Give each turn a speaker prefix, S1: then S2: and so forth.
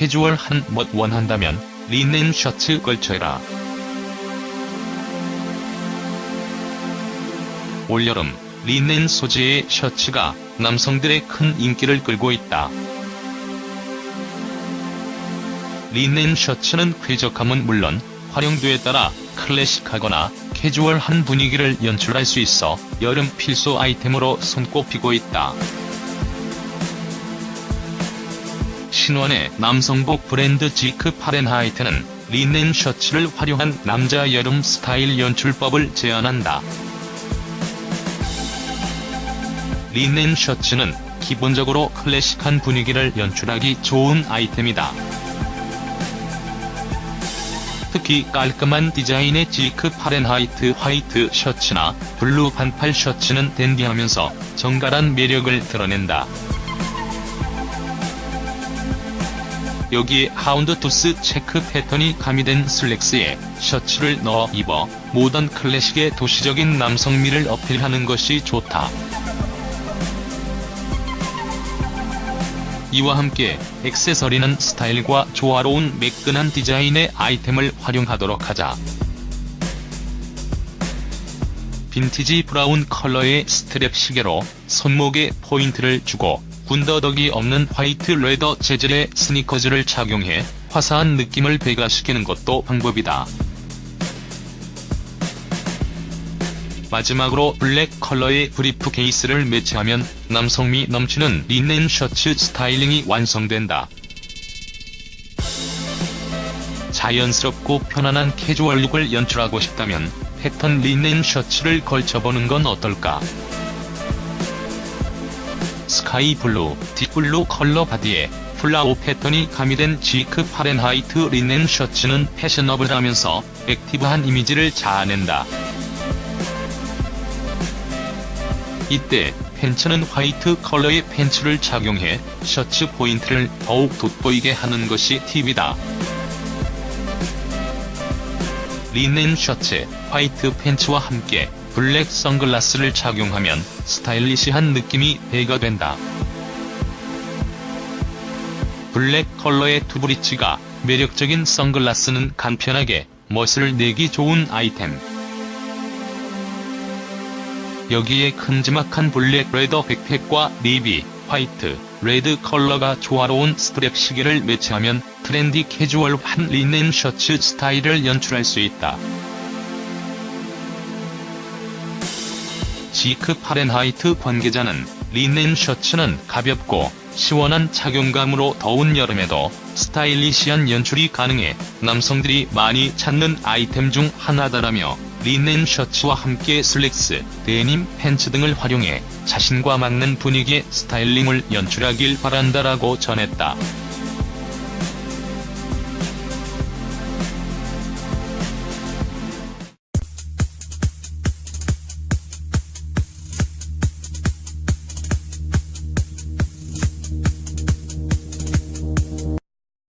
S1: 캐주얼한 멋 원한다면 리넨 셔츠 걸쳐라. 올여름 리넨 소재의 셔츠가 남성들의 큰 인기를 끌고 있다. 리넨 셔츠는 쾌적함은 물론 활용도에 따라 클래식하거나 캐주얼한 분위기를 연출할 수 있어 여름 필수 아이템으로 손꼽히고 있다. 신원의 남성복 브랜드 지크 파렌하이트는 리넨 셔츠를 활용한 남자 여름 스타일 연출법을 제안한다. 리넨 셔츠는 기본적으로 클래식한 분위기를 연출하기 좋은 아이템이다. 특히 깔끔한 디자인의 지크 파렌하이트 화이트 셔츠나 블루 반팔 셔츠는 댄디하면서 정갈한 매력을 드러낸다. 여기에 하운드투스 체크 패턴이 가미된 슬랙스에 셔츠를 넣어 입어 모던 클래식의 도시적인 남성미를 어필하는 것이 좋다. 이와 함께 액세서리는 스타일과 조화로운 매끈한 디자인의 아이템을 활용하도록 하자. 빈티지 브라운 컬러의 스트랩 시계로 손목에 포인트를 주고 군더더기 없는 화이트 레더 재질의 스니커즈를 착용해 화사한 느낌을 배가시키는 것도 방법이다. 마지막으로 블랙 컬러의 브리프 케이스를 매치하면 남성미 넘치는 리넨 셔츠 스타일링이 완성된다. 자연스럽고 편안한 캐주얼 룩을 연출하고 싶다면 패턴 리넨 셔츠를 걸쳐보는 건 어떨까? 스카이 블루, 딥블루 컬러 바디에 플라워 패턴이 가미된 지크 파렌하이트 리넨 셔츠는 패셔너블하면서 액티브한 이미지를 자아낸다. 이때 팬츠는 화이트 컬러의 팬츠를 착용해 셔츠 포인트를 더욱 돋보이게 하는 것이 팁이다. 리넨 셔츠, 화이트 팬츠와 함께 블랙 선글라스를 착용하면 스타일리시한 느낌이 배가 된다. 블랙 컬러의 투브리치가 매력적인 선글라스는 간편하게 멋을 내기 좋은 아이템. 여기에 큼지막한 블랙 레더 백팩과 네비, 화이트, 레드 컬러가 조화로운 스트랩 시계를 매치하면 트렌디 캐주얼한 리넨 셔츠 스타일을 연출할 수 있다. 지크 파렌하이트 관계자는 리넨 셔츠는 가볍고 시원한 착용감으로 더운 여름에도 스타일리시한 연출이 가능해 남성들이 많이 찾는 아이템 중 하나다라며 리넨 셔츠와 함께 슬랙스, 데님 팬츠 등을 활용해 자신과 맞는 분위기의 스타일링을 연출하길 바란다라고 전했다.